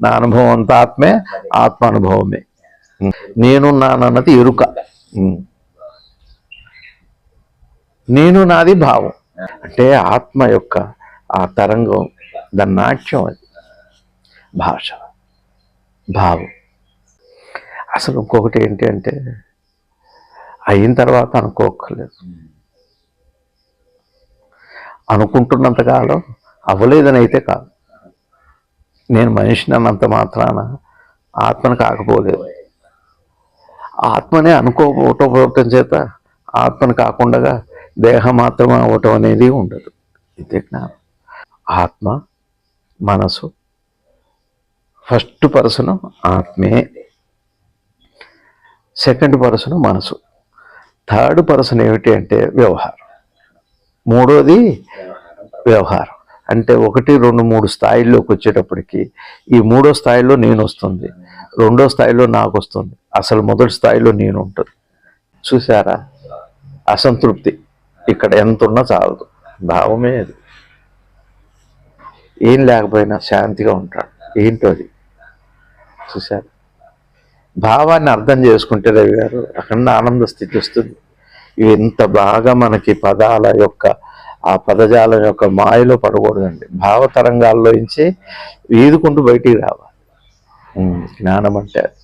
నా అనుభవం అంతా ఆత్మే ఆత్మ అనుభవమే నేనున్నానన్నది ఎరుక. ఉమ్. నేను నాది భావం. అంటే ఆత్మ యొక్క ఆ తరంగం దాని నాట్యం అది. భాష భావం. అసలు ఇంకొకటి ఏంటి అంటే అయిన తర్వాత అనుకోక్కర్లేదు. అనుకుంటున్నంతకాలం అవ్వలేదని అయితే కాదు. నేను మనిషిని అన్నంత మాత్రాన ఆత్మను కాకపోలేదు. ఆత్మనే అనుకోకపోవటం చేత ఆత్మను కాకుండా దేహం మాత్రం అవ్వటం అనేది ఉండదు. ఇదే జ్ఞానం. ఆత్మ మనసు ఫస్ట్ పర్సన్ ఆత్మే. సెకండ్ పర్సన్ మనసు. థర్డ్ పర్సన్ ఏమిటి అంటే వ్యవహారం. మూడోది వ్యవహారం. అంటే ఒకటి రెండు మూడు స్థాయిల్లోకి వచ్చేటప్పటికి ఈ మూడో స్థాయిలో నేను వస్తుంది రెండో స్థాయిలో నాకు వస్తుంది. అసలు మొదటి స్థాయిలో నేను ఉంటుంది చూసారా అసంతృప్తి. ఇక్కడ ఎంత ఉన్నా చాలదు. భావమే అది. ఏం లేకపోయినా శాంతిగా ఉంటాడు. ఏంటో అది? చూసారు భావాన్ని అర్థం చేసుకుంటే రవి గారు అక్కడ ఆనంద స్థితి వస్తుంది. ఇవి ఎంత బాగా మనకి పదాల యొక్క ఆ పదజాలం యొక్క మాయలో పడకూడదండి భావతరంగాల్లో నుంచి ఈదుకుంటూ బయటికి రావాలి జ్ఞానం అంటే అది.